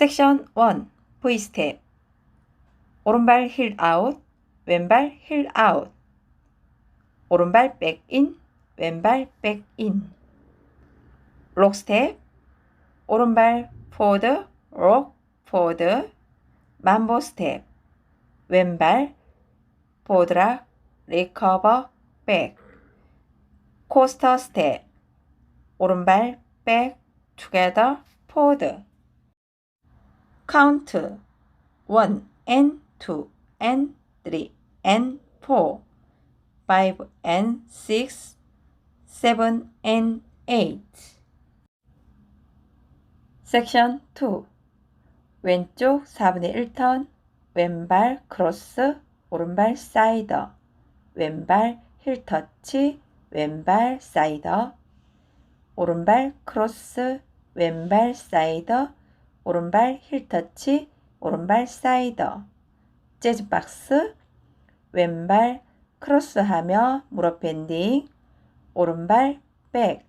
섹션 1 V 스텝 오른발 힐 아웃 왼발 힐 아웃 오른발 백인 왼발 백인 록 스텝 오른발 포드 록 포드 만보 스텝 왼발 포드락 리커버 백. 코스터 스텝 오른발 백 투게더 포드. count 1 and 2 and 3 and 4 5 and 6 7 and 8 섹션 2 왼쪽 4분의 1턴 왼발 크로스 오른발 사이더. 왼발 힐 터치 왼발 사이더. 오른발 크로스 왼발 사이더. 오른발 힐 터치, 오른발 사이더, 재즈 박스, 왼발 크로스하며 무릎 밴딩, 오른발 백,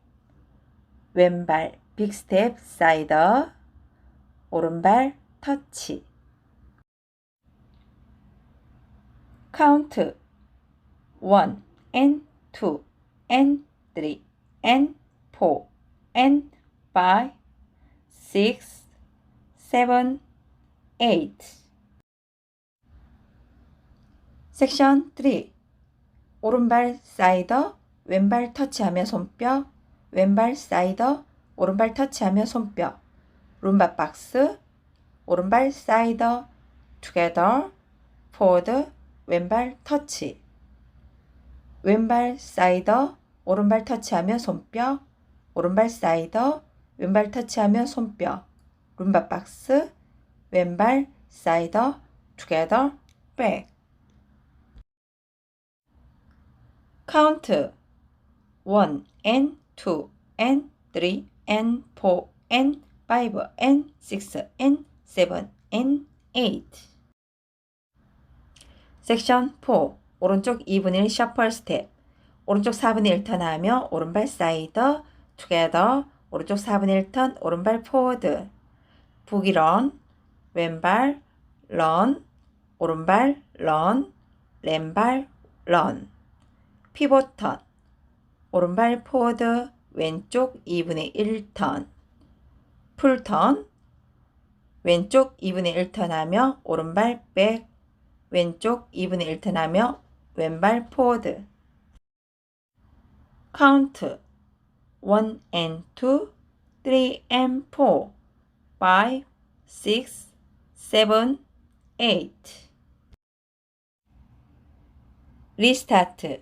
왼발 빅 스텝 사이더, 오른발 터치. 카운트 1 and 2 and 3 and 4 and 5 6 7, 8. 섹션 3. 오른발 사이더, 왼발 터치하며 손뼉, 왼발 사이더, 오른발 터치하며 손뼉, 룸바 박스, 오른발 사이더, together, forward, 왼발 터치, 왼발 사이더, 오른발 터치하며 손뼉, 오른발 사이더, 왼발 터치하며 손뼉, 룸바 박스, 왼발 사이더, together, back. count 1 and 2 and 3 and 4 and 5 and 6 and 7 and 8 섹션 4 오른쪽 2분의 1 셔플 스텝 오른쪽 4분의 1 턴 하며 오른발 사이더 together. 오른쪽 4분의 1 턴 오른발 포워드 북이런 왼발 런 오른발 런 왼발 런 피보턴. 오른발 포워드 왼쪽 2분의 1턴 풀턴 왼쪽 2분의 1턴 하며 오른발 백 왼쪽 2분의 1턴 하며 왼발 포워드 카운트 1 and 2 3 and 4 5, 6, 7, 8. 리스타트.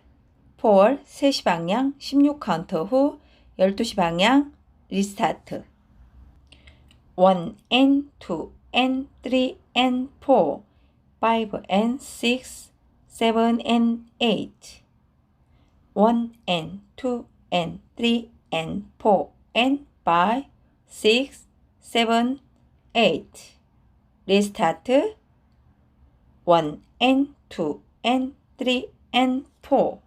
폴 3시 방향 16 카운터 후 12시 방향 리스타트. 1 and 2 and 3 and 4, 5 and 6, 7 and 8. 1 and 2 and 3 and 4 and 5, 6, 7, 8. Restart 1 and 2 and 3 and 4.